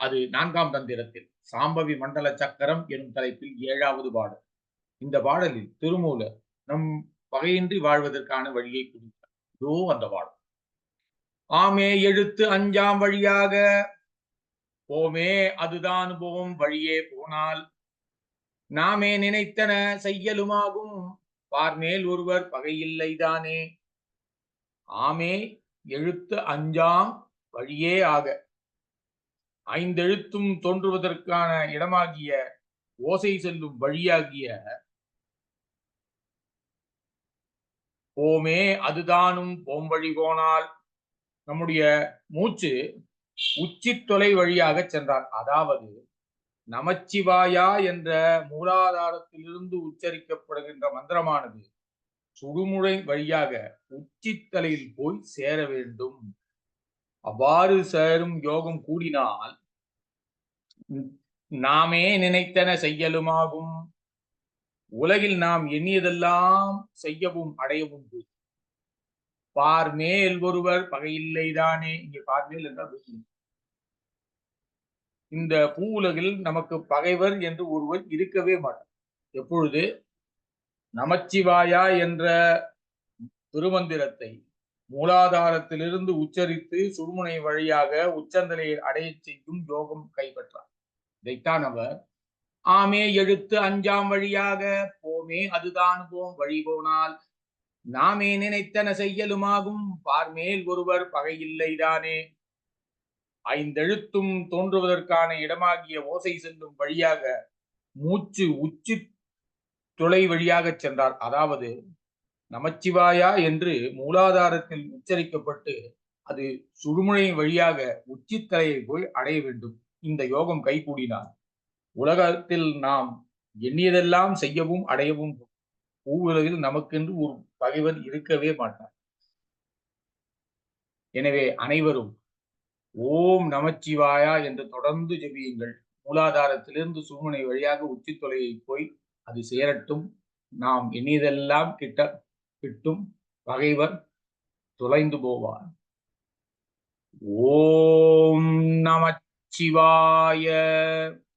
அது நான்காம் தந்திரத்தில். சாம்பவி மண்டல சக்கரம் எனும் தலைப்பில் ஏழாவது பாடல். இந்த பாடலில் திருமூலர் நம் வகையின்றி வாழ்வதற்கான வழியை குறித்தார் இதோ அந்த பாடல். ஆமே எழுத்து அஞ்சாம் வழியாக போமே அதுதான் போம் வழியே போனால். நாமே நினைத்தன செய்யலுமாகும் பார்மேல் ஒருவர் பகையில்லைதானே ஆமே எழுத்து அஞ்சாம் வழியே ஆக ஐந்தெழுத்தும் தோன்றுவதற்கான இடமாகிய ஓசை செல்லும் வழியாகிய போமே அதுதானும் போம்பழி போனால் நம்முடைய மூச்சு உச்சி தொலை வழியாக சென்றார் அதாவது நமச்சிவாயா என்ற மூலாதாரத்திலிருந்து உச்சரிக்கப்படுகின்ற மந்திரமானது சுடுமுறை வழியாக உச்சித்தலையில் போய் சேர வேண்டும். அவ்வாறு சேரும் யோகம் கூடினால் நாமே நினைத்தன செய்யலுமாகும். உலகில் நாம் எண்ணியதெல்லாம் செய்யவும் அடையவும் பார்மேல் ஒருவர் பகையில்லைதானே இங்கே பார்மேல் என்றால் இந்த பூ உலகில் நமக்கு பகைவர் என்று ஒருவர் இருக்கவே மாட்டார். எப்பொழுது? நமச்சிவாயா என்ற திருமந்திரத்தை மூலாதாரத்திலிருந்து உச்சரித்து சுருமுனை வழியாக உச்சந்தலையை அடைய செய்யும் யோகம் கைப்பற்றார். இதைத்தான் அவர் ஆமே எழுத்து அஞ்சாம் வழியாக போமே அதுதான் போம் வழி போனால். நாமே நினைத்தன செய்யலுமாகும் பார்மேல் ஒருவர் பகையில்லைதானே ஐந்தெழுத்தும் தோன்றுவதற்கான இடமாகிய ஓசை செல்லும் வழியாக மூச்சு உச்சி துளை வழியாக சென்றார். அதாவது நமச்சிவாயா என்று மூலாதாரத்தில் உச்சரிக்கப்பட்டு அது சுடுமுனை வழியாக உச்சித்தலையை போய் அடைய வேண்டும். இந்த யோகம் கைகூடினார் உலகத்தில் நாம் எண்ணியதெல்லாம் செய்யவும் அடையவும் பூவுலகில் நமக்கென்று ஒரு பகைவன் இருக்கவே மாட்டார். எனவே அனைவரும் ஓம் நமச்சிவாயா என்று தொடர்ந்து ஜெபியுங்கள். மூலாதாரத்திலிருந்து சுடுமுனை வழியாக உச்சி தொலையை போய் அது சேரட்டும். நாம் எண்ணியதெல்லாம் கிட்ட கிட்டும் பகைவர் தொலைந்து போவார். ஓம் நம சிவாய